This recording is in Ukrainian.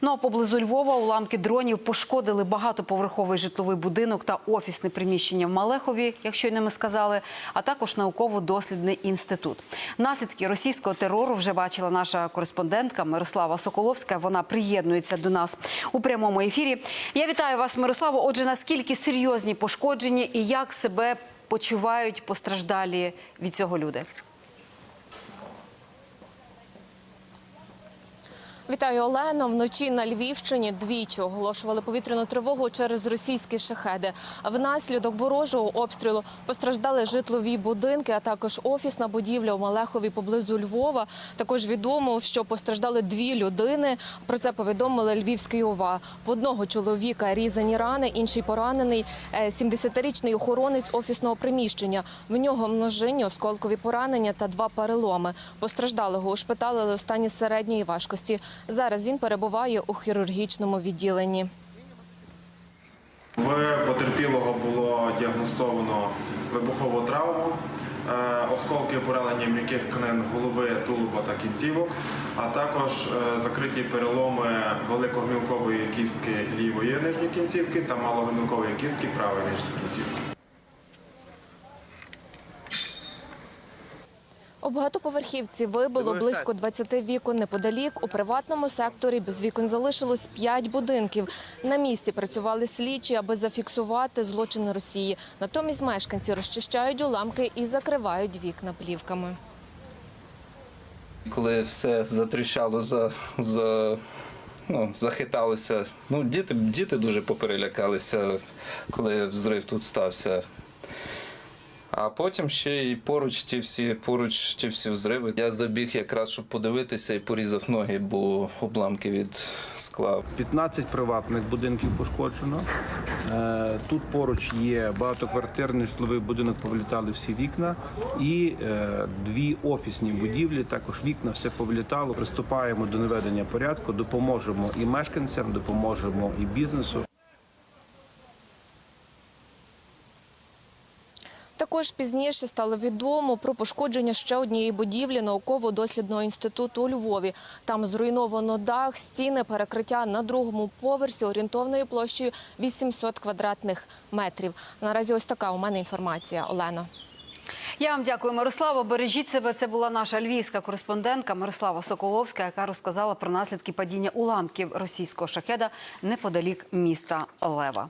Ну а поблизу Львова уламки дронів пошкодили багатоповерховий житловий будинок та офісне приміщення в Малехові, якщо не ми сказали, а також науково-дослідний інститут. Наслідки російського терору вже бачила наша кореспондентка Мирослава Соколовська. Вона приєднується до нас у прямому ефірі. Я вітаю вас, Мирославо. Отже, наскільки серйозні пошкодження і як себе почувають постраждалі від цього люди? Вітаю Олено. Вночі на Львівщині двічі оголошували повітряну тривогу через російські шахеди. Внаслідок ворожого обстрілу постраждали житлові будинки, а також офісна будівля у Малехові поблизу Львова. Також відомо, що постраждали дві людини. Про це повідомили Львівський ОВА. В одного чоловіка різані рани, інший поранений. Е, 70-річний охоронець офісного приміщення. В нього множинні осколкові поранення та два переломи. Постраждалого ушпиталили у стані середньої важкості. Зараз він перебуває у хірургічному відділенні. В потерпілого було діагностовано вибухову травму, е, осколки поранення м'яких тканин голови, тулуба та кінцівок, а також е, закриті переломи великогмілкової кістки лівої нижньої кінцівки та малогмілкової кістки правої нижньої кінцівки. У багатоповерхівці вибило близько 20 вікон неподалік. У приватному секторі без вікон залишилось 5 будинків. На місці працювали слідчі, аби зафіксувати злочини Росії. Натомість мешканці розчищають уламки і закривають вікна плівками. Коли все затріщало, за, за, ну, захиталося. Ну, діти, діти дуже поперелякалися, коли взрив тут стався. А потім ще й поруч ті всі, поруч ті всі взриви. Я забіг якраз, щоб подивитися і порізав ноги, бо обламки від скла. 15 приватних будинків пошкоджено. Е, Тут поруч є багатоквартирний житловий будинок, повлітали всі вікна, і е, дві офісні будівлі. Також вікна все повлітало. Приступаємо до наведення порядку, допоможемо і мешканцям, допоможемо і бізнесу. Також пізніше стало відомо про пошкодження ще однієї будівлі науково-дослідного інституту у Львові. Там зруйновано дах, стіни, перекриття на другому поверсі орієнтовною площею 800 квадратних метрів. Наразі ось така у мене інформація. Олена. Я вам дякую, Мирославо. Бережіть себе. Це була наша львівська кореспондентка Мирослава Соколовська, яка розказала про наслідки падіння уламків російського шахеда неподалік міста Лева.